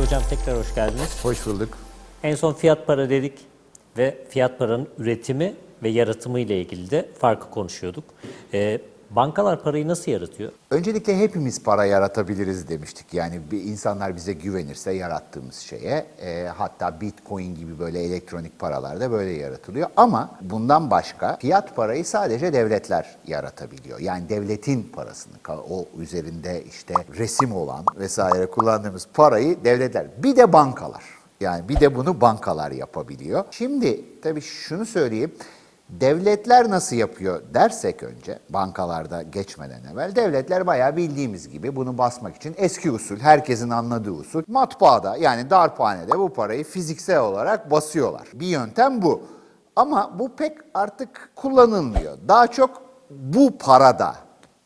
Hocam tekrar hoş geldiniz. Hoş bulduk. En son fiyat para dedik ve fiyat paranın üretimi ve yaratımı ile ilgili de farkı konuşuyorduk. Ee, bankalar parayı nasıl yaratıyor? Öncelikle hepimiz para yaratabiliriz demiştik. Yani insanlar bize güvenirse yarattığımız şeye, e, hatta Bitcoin gibi böyle elektronik paralar da böyle yaratılıyor. Ama bundan başka fiyat parayı sadece devletler yaratabiliyor. Yani devletin parasını, o üzerinde işte resim olan vesaire kullandığımız parayı devletler. Bir de bankalar. Yani bir de bunu bankalar yapabiliyor. Şimdi tabii şunu söyleyeyim. Devletler nasıl yapıyor dersek önce bankalarda geçmeden evvel devletler bayağı bildiğimiz gibi bunu basmak için eski usul herkesin anladığı usul matbaada yani darphanede bu parayı fiziksel olarak basıyorlar. Bir yöntem bu. Ama bu pek artık kullanılmıyor. Daha çok bu parada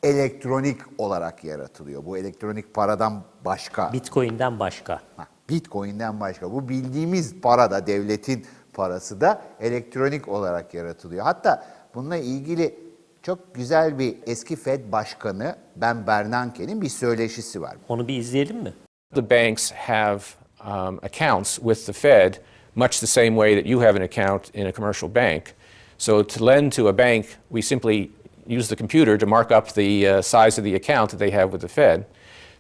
elektronik olarak yaratılıyor. Bu elektronik paradan başka. Bitcoin'den başka. Ha, Bitcoin'den başka. Bu bildiğimiz para da devletin parası da elektronik olarak yaratılıyor. Hatta bununla ilgili çok güzel bir eski Fed Başkanı Ben Bernanke'nin bir söyleşisi var. Onu bir izleyelim mi? The banks have um, accounts with the Fed, much the same way that you have an account in a commercial bank. So to lend to a bank, we simply use the computer to mark up the uh, size of the account that they have with the Fed.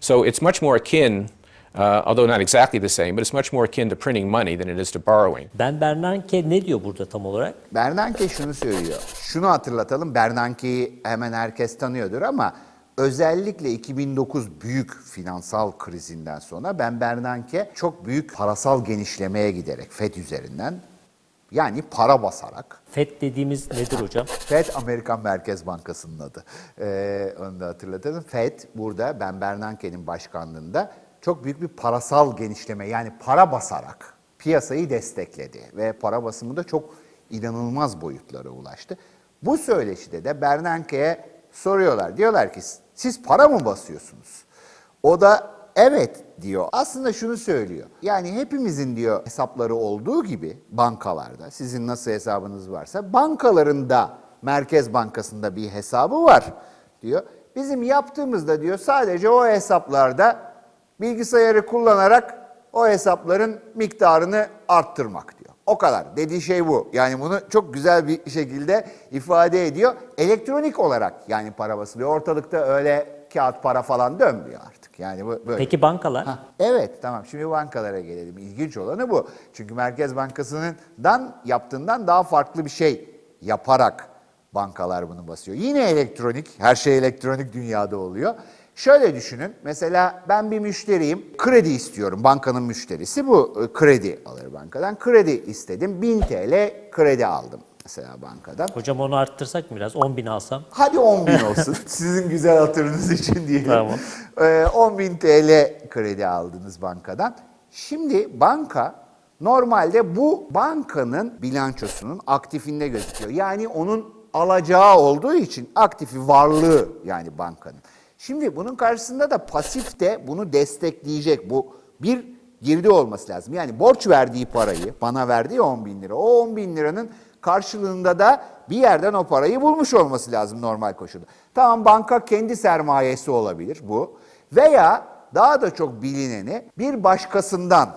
So it's much more akin, uh, although not exactly the same, but it's much more akin to printing money than it is to borrowing. Ben Bernanke ne diyor burada tam olarak? Bernanke şunu söylüyor. Şunu hatırlatalım. Bernanke'yi hemen herkes tanıyordur ama özellikle 2009 büyük finansal krizinden sonra Ben Bernanke çok büyük parasal genişlemeye giderek FED üzerinden yani para basarak FED dediğimiz nedir hocam? FED Amerikan Merkez Bankası'nın adı. Ee, onu da hatırlatalım. FED burada Ben Bernanke'nin başkanlığında çok büyük bir parasal genişleme yani para basarak piyasayı destekledi ve para basımı da çok inanılmaz boyutlara ulaştı. Bu söyleşide de Bernanke'ye soruyorlar. Diyorlar ki siz para mı basıyorsunuz? O da evet diyor. Aslında şunu söylüyor. Yani hepimizin diyor hesapları olduğu gibi bankalarda sizin nasıl hesabınız varsa bankaların da Merkez Bankası'nda bir hesabı var diyor. Bizim yaptığımızda diyor sadece o hesaplarda bilgisayarı kullanarak o hesapların miktarını arttırmak diyor. O kadar. Dediği şey bu. Yani bunu çok güzel bir şekilde ifade ediyor. Elektronik olarak yani para basılıyor. Ortalıkta öyle kağıt para falan dönmüyor artık. Yani bu böyle. Peki bankalar? Ha, evet tamam şimdi bankalara gelelim. İlginç olanı bu. Çünkü Merkez Bankası'ndan yaptığından daha farklı bir şey yaparak bankalar bunu basıyor. Yine elektronik, her şey elektronik dünyada oluyor. Şöyle düşünün, mesela ben bir müşteriyim, kredi istiyorum, bankanın müşterisi bu, e, kredi alır bankadan. Kredi istedim, 1000 TL kredi aldım mesela bankadan. Hocam onu arttırsak mı biraz? 10 bin alsam. Hadi 10 bin olsun. Sizin güzel hatırınız için diyelim. Tamam. Ee, 10 bin TL kredi aldınız bankadan. Şimdi banka normalde bu bankanın bilançosunun aktifinde gözüküyor. Yani onun alacağı olduğu için aktifi varlığı yani bankanın. Şimdi bunun karşısında da pasif de bunu destekleyecek bu bir girdi olması lazım. Yani borç verdiği parayı bana verdiği 10 bin lira. O 10 bin liranın karşılığında da bir yerden o parayı bulmuş olması lazım normal koşulda. Tamam banka kendi sermayesi olabilir bu. Veya daha da çok bilineni bir başkasından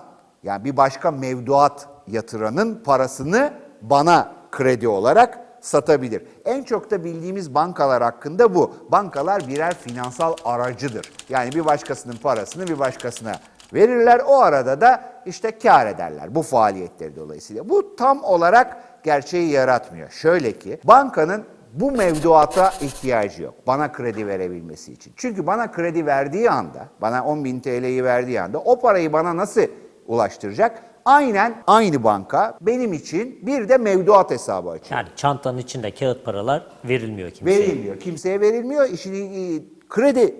yani bir başka mevduat yatıranın parasını bana kredi olarak satabilir. En çok da bildiğimiz bankalar hakkında bu. Bankalar birer finansal aracıdır. Yani bir başkasının parasını bir başkasına verirler. O arada da işte kar ederler bu faaliyetleri dolayısıyla. Bu tam olarak gerçeği yaratmıyor. Şöyle ki bankanın bu mevduata ihtiyacı yok. Bana kredi verebilmesi için. Çünkü bana kredi verdiği anda, bana 10 bin TL'yi verdiği anda o parayı bana nasıl ulaştıracak? Aynen aynı banka benim için bir de mevduat hesabı açıyor. Yani çantanın içinde kağıt paralar verilmiyor kimseye. Verilmiyor. Kimseye verilmiyor. İşini e, kredi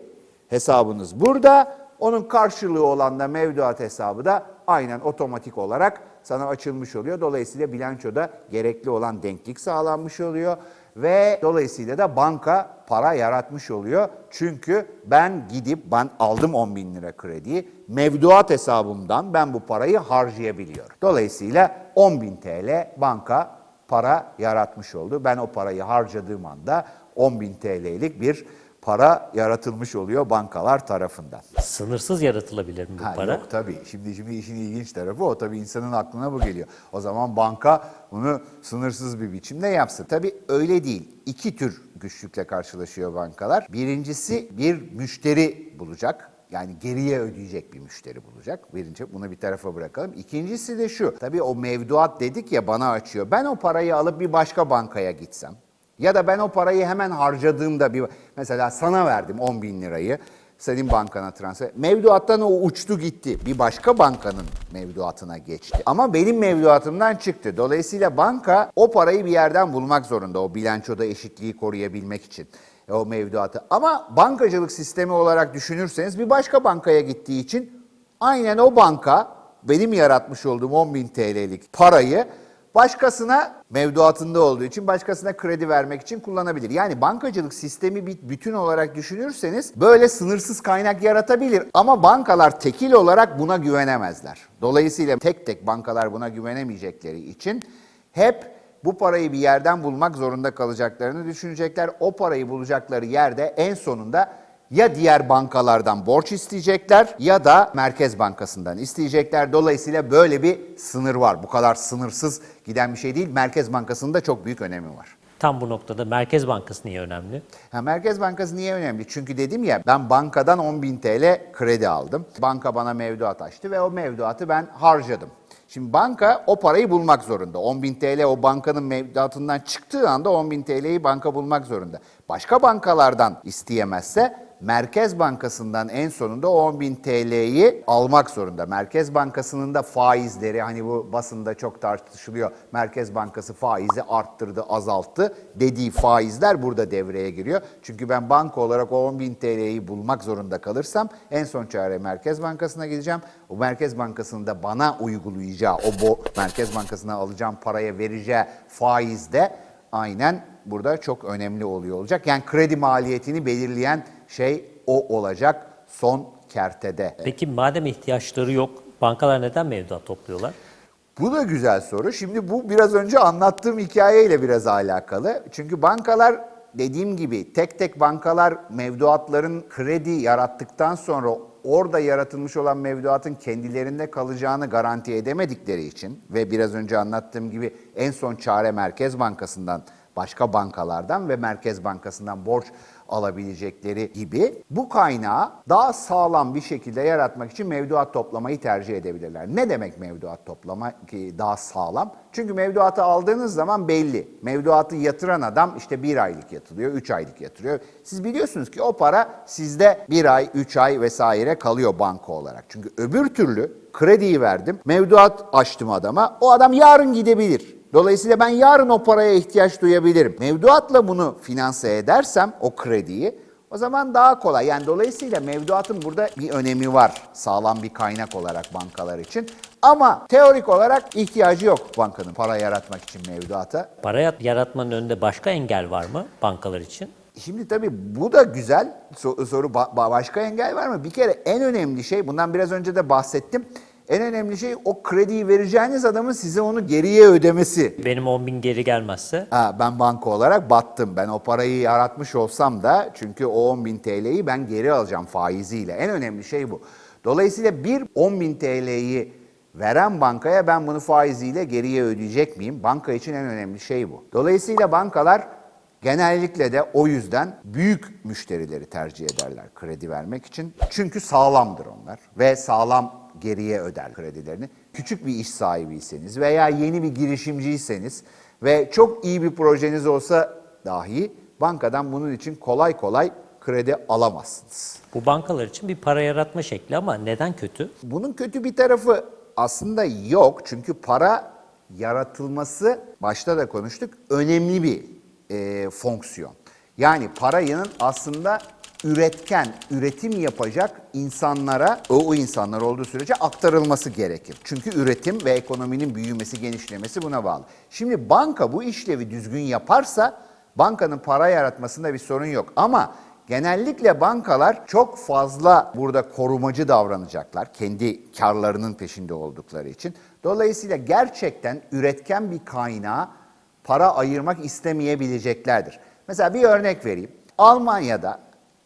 hesabınız burada. Onun karşılığı olan da mevduat hesabı da aynen otomatik olarak sana açılmış oluyor. Dolayısıyla bilançoda gerekli olan denklik sağlanmış oluyor ve dolayısıyla da banka para yaratmış oluyor. Çünkü ben gidip ben aldım 10 bin lira krediyi mevduat hesabımdan ben bu parayı harcayabiliyorum. Dolayısıyla 10 bin TL banka para yaratmış oldu. Ben o parayı harcadığım anda 10 bin TL'lik bir para yaratılmış oluyor bankalar tarafından. Sınırsız yaratılabilir mi bu Ha, para? Yok tabii. Şimdi şimdi işin ilginç tarafı o tabii insanın aklına bu geliyor. O zaman banka bunu sınırsız bir biçimde yapsın. Tabii öyle değil. İki tür güçlükle karşılaşıyor bankalar. Birincisi bir müşteri bulacak. Yani geriye ödeyecek bir müşteri bulacak. Birinci bunu bir tarafa bırakalım. İkincisi de şu. Tabii o mevduat dedik ya bana açıyor. Ben o parayı alıp bir başka bankaya gitsem. Ya da ben o parayı hemen harcadığımda bir mesela sana verdim 10 bin lirayı senin bankana transfer. Mevduattan o uçtu gitti. Bir başka bankanın mevduatına geçti. Ama benim mevduatımdan çıktı. Dolayısıyla banka o parayı bir yerden bulmak zorunda. O bilançoda eşitliği koruyabilmek için e, o mevduatı. Ama bankacılık sistemi olarak düşünürseniz bir başka bankaya gittiği için aynen o banka benim yaratmış olduğum 10 bin TL'lik parayı başkasına mevduatında olduğu için başkasına kredi vermek için kullanabilir. Yani bankacılık sistemi bir bütün olarak düşünürseniz böyle sınırsız kaynak yaratabilir ama bankalar tekil olarak buna güvenemezler. Dolayısıyla tek tek bankalar buna güvenemeyecekleri için hep bu parayı bir yerden bulmak zorunda kalacaklarını düşünecekler. O parayı bulacakları yerde en sonunda ya diğer bankalardan borç isteyecekler ya da Merkez Bankası'ndan isteyecekler. Dolayısıyla böyle bir sınır var. Bu kadar sınırsız giden bir şey değil. Merkez Bankası'nın da çok büyük önemi var. Tam bu noktada Merkez Bankası niye önemli? Ha, Merkez Bankası niye önemli? Çünkü dedim ya ben bankadan 10 bin TL kredi aldım. Banka bana mevduat açtı ve o mevduatı ben harcadım. Şimdi banka o parayı bulmak zorunda. 10 bin TL o bankanın mevduatından çıktığı anda 10 bin TL'yi banka bulmak zorunda. Başka bankalardan isteyemezse Merkez Bankası'ndan en sonunda o 10 bin TL'yi almak zorunda. Merkez Bankası'nın da faizleri hani bu basında çok tartışılıyor. Merkez Bankası faizi arttırdı, azalttı dediği faizler burada devreye giriyor. Çünkü ben banka olarak o 10 bin TL'yi bulmak zorunda kalırsam en son çare Merkez Bankası'na gideceğim. O Merkez Bankası'nın da bana uygulayacağı, o bo Merkez Bankası'na alacağım paraya vereceği faiz de aynen burada çok önemli oluyor olacak. Yani kredi maliyetini belirleyen şey o olacak son kertede. Peki madem ihtiyaçları yok, bankalar neden mevduat topluyorlar? Bu da güzel soru. Şimdi bu biraz önce anlattığım hikayeyle biraz alakalı. Çünkü bankalar dediğim gibi tek tek bankalar mevduatların kredi yarattıktan sonra orada yaratılmış olan mevduatın kendilerinde kalacağını garanti edemedikleri için ve biraz önce anlattığım gibi en son çare Merkez Bankası'ndan başka bankalardan ve Merkez Bankası'ndan borç alabilecekleri gibi bu kaynağı daha sağlam bir şekilde yaratmak için mevduat toplamayı tercih edebilirler. Ne demek mevduat toplama ki daha sağlam? Çünkü mevduatı aldığınız zaman belli. Mevduatı yatıran adam işte bir aylık yatırıyor, üç aylık yatırıyor. Siz biliyorsunuz ki o para sizde bir ay, üç ay vesaire kalıyor banka olarak. Çünkü öbür türlü krediyi verdim, mevduat açtım adama, o adam yarın gidebilir. Dolayısıyla ben yarın o paraya ihtiyaç duyabilirim. Mevduatla bunu finanse edersem o krediyi o zaman daha kolay. Yani dolayısıyla mevduatın burada bir önemi var sağlam bir kaynak olarak bankalar için. Ama teorik olarak ihtiyacı yok bankanın para yaratmak için mevduata. Para yaratmanın önünde başka engel var mı bankalar için? Şimdi tabii bu da güzel so- soru. Ba- ba- başka engel var mı? Bir kere en önemli şey, bundan biraz önce de bahsettim. En önemli şey o krediyi vereceğiniz adamın size onu geriye ödemesi. Benim 10 bin geri gelmezse Ha, ben banka olarak battım. Ben o parayı yaratmış olsam da çünkü o 10 bin TL'yi ben geri alacağım faiziyle. En önemli şey bu. Dolayısıyla bir 10 bin TL'yi veren bankaya ben bunu faiziyle geriye ödeyecek miyim? Banka için en önemli şey bu. Dolayısıyla bankalar genellikle de o yüzden büyük müşterileri tercih ederler kredi vermek için. Çünkü sağlamdır onlar ve sağlam geriye öder kredilerini. Küçük bir iş sahibiyseniz veya yeni bir girişimciyseniz ve çok iyi bir projeniz olsa dahi bankadan bunun için kolay kolay kredi alamazsınız. bu bankalar için bir para yaratma şekli ama neden kötü? Bunun kötü bir tarafı aslında yok. Çünkü para yaratılması, başta da konuştuk, önemli bir e, fonksiyon. Yani parayın aslında üretken, üretim yapacak insanlara, o, o insanlar olduğu sürece aktarılması gerekir. Çünkü üretim ve ekonominin büyümesi, genişlemesi buna bağlı. Şimdi banka bu işlevi düzgün yaparsa bankanın para yaratmasında bir sorun yok. Ama Genellikle bankalar çok fazla burada korumacı davranacaklar. Kendi karlarının peşinde oldukları için. Dolayısıyla gerçekten üretken bir kaynağa para ayırmak istemeyebileceklerdir. Mesela bir örnek vereyim. Almanya'da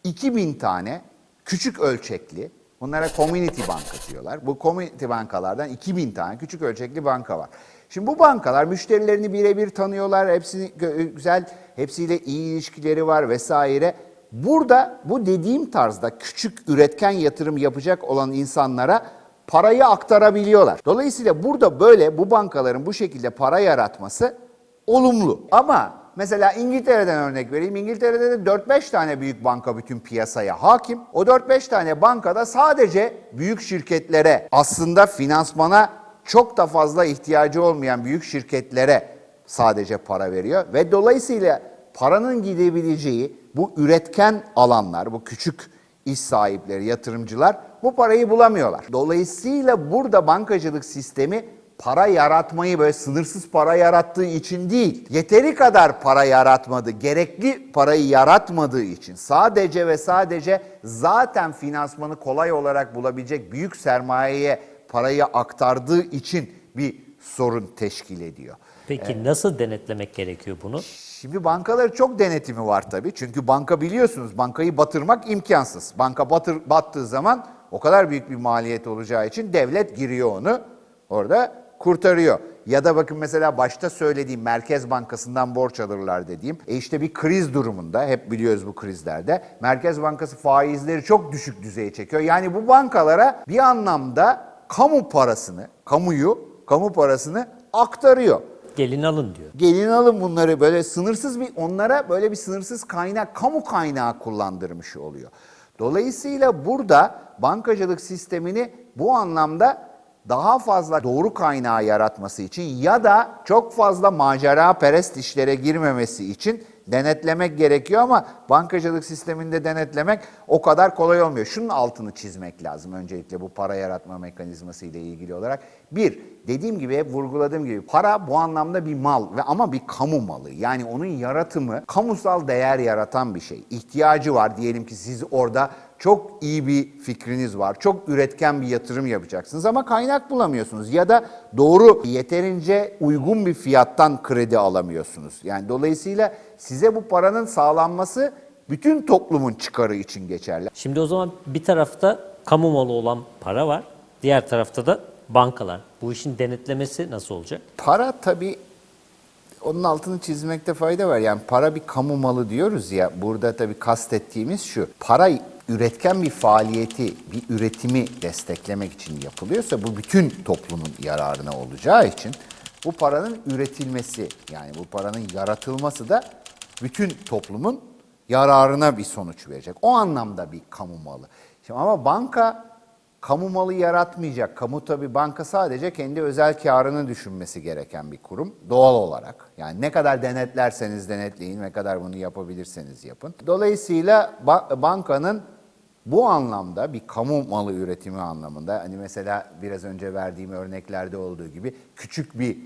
2000 tane küçük ölçekli, bunlara community banka diyorlar. Bu community bankalardan 2000 tane küçük ölçekli banka var. Şimdi bu bankalar müşterilerini birebir tanıyorlar, hepsini güzel, hepsiyle iyi ilişkileri var vesaire. Burada bu dediğim tarzda küçük üretken yatırım yapacak olan insanlara parayı aktarabiliyorlar. Dolayısıyla burada böyle bu bankaların bu şekilde para yaratması olumlu. Ama mesela İngiltere'den örnek vereyim. İngiltere'de de 4-5 tane büyük banka bütün piyasaya hakim. O 4-5 tane bankada sadece büyük şirketlere aslında finansmana çok da fazla ihtiyacı olmayan büyük şirketlere sadece para veriyor ve dolayısıyla paranın gidebileceği bu üretken alanlar, bu küçük iş sahipleri, yatırımcılar bu parayı bulamıyorlar. Dolayısıyla burada bankacılık sistemi para yaratmayı böyle sınırsız para yarattığı için değil, yeteri kadar para yaratmadı, gerekli parayı yaratmadığı için sadece ve sadece zaten finansmanı kolay olarak bulabilecek büyük sermayeye parayı aktardığı için bir sorun teşkil ediyor. Peki nasıl denetlemek gerekiyor bunu? Şimdi bankaları çok denetimi var tabii. Çünkü banka biliyorsunuz bankayı batırmak imkansız. Banka batır, battığı zaman o kadar büyük bir maliyet olacağı için devlet giriyor onu orada kurtarıyor. Ya da bakın mesela başta söylediğim Merkez Bankası'ndan borç alırlar dediğim. E işte bir kriz durumunda hep biliyoruz bu krizlerde. Merkez Bankası faizleri çok düşük düzeye çekiyor. Yani bu bankalara bir anlamda kamu parasını, kamuyu, kamu parasını aktarıyor. Gelin alın diyor. Gelin alın bunları böyle sınırsız bir onlara böyle bir sınırsız kaynak, kamu kaynağı kullandırmış oluyor. Dolayısıyla burada bankacılık sistemini bu anlamda daha fazla doğru kaynağı yaratması için ya da çok fazla macera perest işlere girmemesi için denetlemek gerekiyor ama bankacılık sisteminde denetlemek o kadar kolay olmuyor. Şunun altını çizmek lazım öncelikle bu para yaratma mekanizması ile ilgili olarak. Bir, dediğim gibi hep vurguladığım gibi para bu anlamda bir mal ve ama bir kamu malı. Yani onun yaratımı kamusal değer yaratan bir şey. İhtiyacı var diyelim ki siz orada çok iyi bir fikriniz var. Çok üretken bir yatırım yapacaksınız ama kaynak bulamıyorsunuz ya da doğru yeterince uygun bir fiyattan kredi alamıyorsunuz. Yani dolayısıyla size bu paranın sağlanması bütün toplumun çıkarı için geçerli. Şimdi o zaman bir tarafta kamu malı olan para var, diğer tarafta da bankalar. Bu işin denetlemesi nasıl olacak? Para tabii onun altını çizmekte fayda var. Yani para bir kamu malı diyoruz ya. Burada tabii kastettiğimiz şu. Para üretken bir faaliyeti, bir üretimi desteklemek için yapılıyorsa bu bütün toplumun yararına olacağı için bu paranın üretilmesi yani bu paranın yaratılması da bütün toplumun yararına bir sonuç verecek. O anlamda bir kamu malı. Şimdi ama banka kamu malı yaratmayacak. Kamu tabi banka sadece kendi özel karını düşünmesi gereken bir kurum doğal olarak. Yani ne kadar denetlerseniz denetleyin, ne kadar bunu yapabilirseniz yapın. Dolayısıyla ba- bankanın bu anlamda bir kamu malı üretimi anlamında hani mesela biraz önce verdiğim örneklerde olduğu gibi küçük bir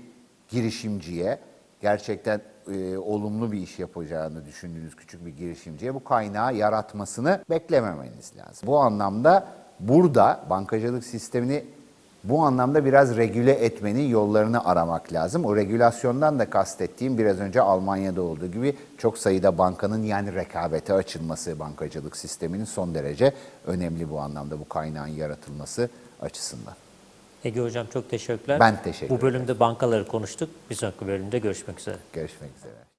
girişimciye gerçekten e, olumlu bir iş yapacağını düşündüğünüz küçük bir girişimciye bu kaynağı yaratmasını beklememeniz lazım. Bu anlamda burada bankacılık sistemini bu anlamda biraz regüle etmenin yollarını aramak lazım. O regülasyondan da kastettiğim biraz önce Almanya'da olduğu gibi çok sayıda bankanın yani rekabete açılması bankacılık sisteminin son derece önemli bu anlamda bu kaynağın yaratılması açısından. Ege Hocam çok teşekkürler. Ben teşekkür Bu bölümde bankaları konuştuk. Bir sonraki bölümde görüşmek üzere. Görüşmek üzere.